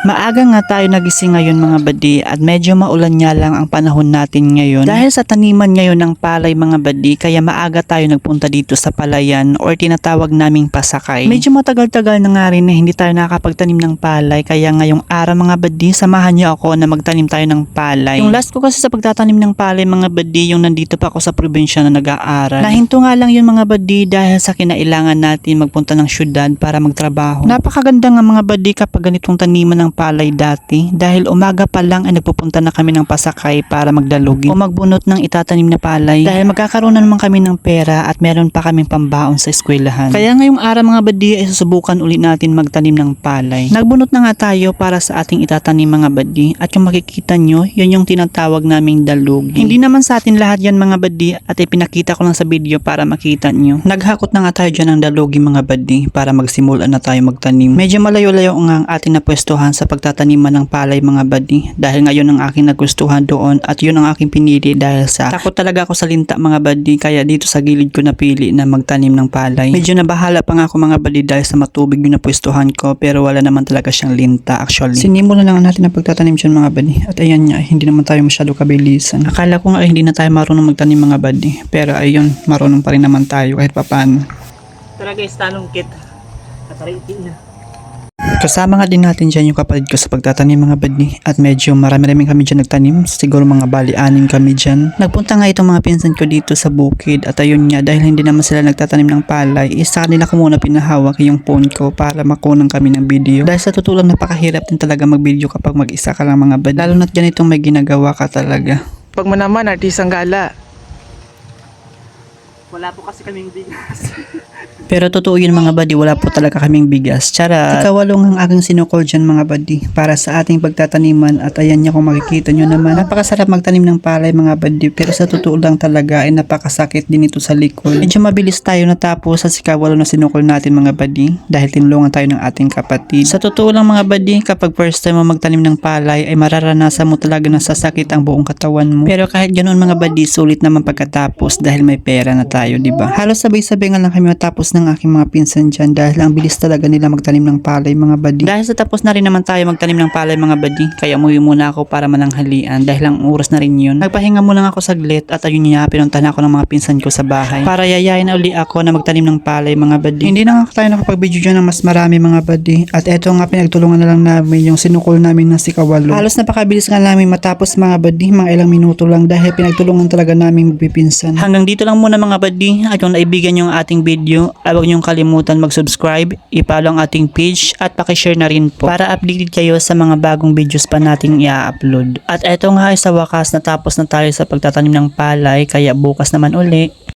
Maaga nga tayo nagising ngayon mga badi at medyo maulan nga lang ang panahon natin ngayon. Dahil sa taniman ngayon ng palay mga badi kaya maaga tayo nagpunta dito sa palayan or tinatawag naming pasakay. Medyo matagal-tagal na nga rin na hindi tayo nakakapagtanim ng palay kaya ngayong araw mga badi samahan niyo ako na magtanim tayo ng palay. Yung last ko kasi sa pagtatanim ng palay mga badi yung nandito pa ako sa probinsya na nag-aaral. Nahinto nga lang yun mga badi dahil sa kinailangan natin magpunta ng syudad para magtrabaho. Napakaganda nga mga badi kapag ganitong taniman ng palay dati dahil umaga pa lang ay nagpupunta na kami ng pasakay para magdalugi o magbunot ng itatanim na palay dahil magkakaroon na naman kami ng pera at meron pa kaming pambaon sa eskwelahan. Kaya ngayong araw mga badi ay susubukan ulit natin magtanim ng palay. Nagbunot na nga tayo para sa ating itatanim mga badi at yung makikita nyo, yun yung tinatawag naming dalugi. Hindi naman sa atin lahat yan mga badi at ipinakita ko lang sa video para makita nyo. Naghakot na nga tayo dyan ng dalugi mga badi para magsimula na tayo magtanim. Medyo malayo-layo nga ang ating napwestuhan sa pagtataniman ng palay mga badi dahil ngayon ang aking nagustuhan doon at yun ang aking pinili dahil sa takot talaga ako sa linta mga badi kaya dito sa gilid ko napili na magtanim ng palay. Medyo nabahala pa nga ako mga badi dahil sa matubig yung napwestuhan ko pero wala naman talaga siyang linta actually. Sinimulan lang natin ang pagtatanim dyan mga badi at ayan nga hindi naman tayo masyado kabilisan. Akala ko nga ay hindi na tayo marunong magtanim mga badi pero ayun marunong pa rin naman tayo kahit papano. Tara guys, tanong kit. Katariti na. Kasama nga din natin dyan yung kapatid ko sa pagtatanim mga badni. At medyo marami-rami kami dyan nagtanim. Siguro mga bali anim kami dyan. Nagpunta nga itong mga pinsan ko dito sa bukid. At ayun nga dahil hindi naman sila nagtatanim ng palay isa kanila ko muna pinahawak yung phone ko para makunang kami ng video. Dahil sa totoo lang napakahirap din talaga mag video kapag mag-isa ka lang mga badni. Lalo na't ganitong may ginagawa ka talaga. Pag mo naman, artisang gala. Wala po kasi kaming bigas. Pero totoo yun mga buddy, wala po talaga kaming bigas. Tsara, ikawalong ang aking sinukol dyan mga buddy para sa ating pagtataniman at ayan niya kung makikita nyo naman. Napakasarap magtanim ng palay mga buddy pero sa totoo lang talaga ay napakasakit din ito sa likod. Medyo mabilis tayo natapos sa sikawalo na sinukol natin mga buddy dahil tinulungan tayo ng ating kapatid. Sa totoo lang mga buddy, kapag first time mo magtanim ng palay ay mararanasan mo talaga na sasakit ang buong katawan mo. Pero kahit ganoon mga buddy, sulit naman pagkatapos dahil may pera na tayo, di ba? Halos sabay-sabay nga lang kami matapos ng aking mga pinsan dyan dahil ang bilis talaga nila magtanim ng palay mga buddy. Dahil sa tapos na rin naman tayo magtanim ng palay mga buddy, kaya umuwi muna ako para mananghalian dahil ang oras na rin yun. Nagpahinga muna lang ako saglit at ayun niya, pinuntahan ako ng mga pinsan ko sa bahay para yayain na uli ako na magtanim ng palay mga buddy. Hindi na nga tayo nakapag-video dyan ng mas marami mga buddy at eto nga pinagtulungan na lang namin yung sinukol namin ng sikawalo. Halos napakabilis nga namin matapos mga buddy, mga ilang minuto lang dahil pinagtulungan talaga namin magpipinsan. Hanggang dito lang muna mga buddy at kung naibigan yung ating video, ay huwag niyong kalimutan mag-subscribe, ipalo ang ating page at pakishare na rin po para updated kayo sa mga bagong videos pa nating i-upload. At eto nga ay sa wakas natapos na tayo sa pagtatanim ng palay kaya bukas naman uli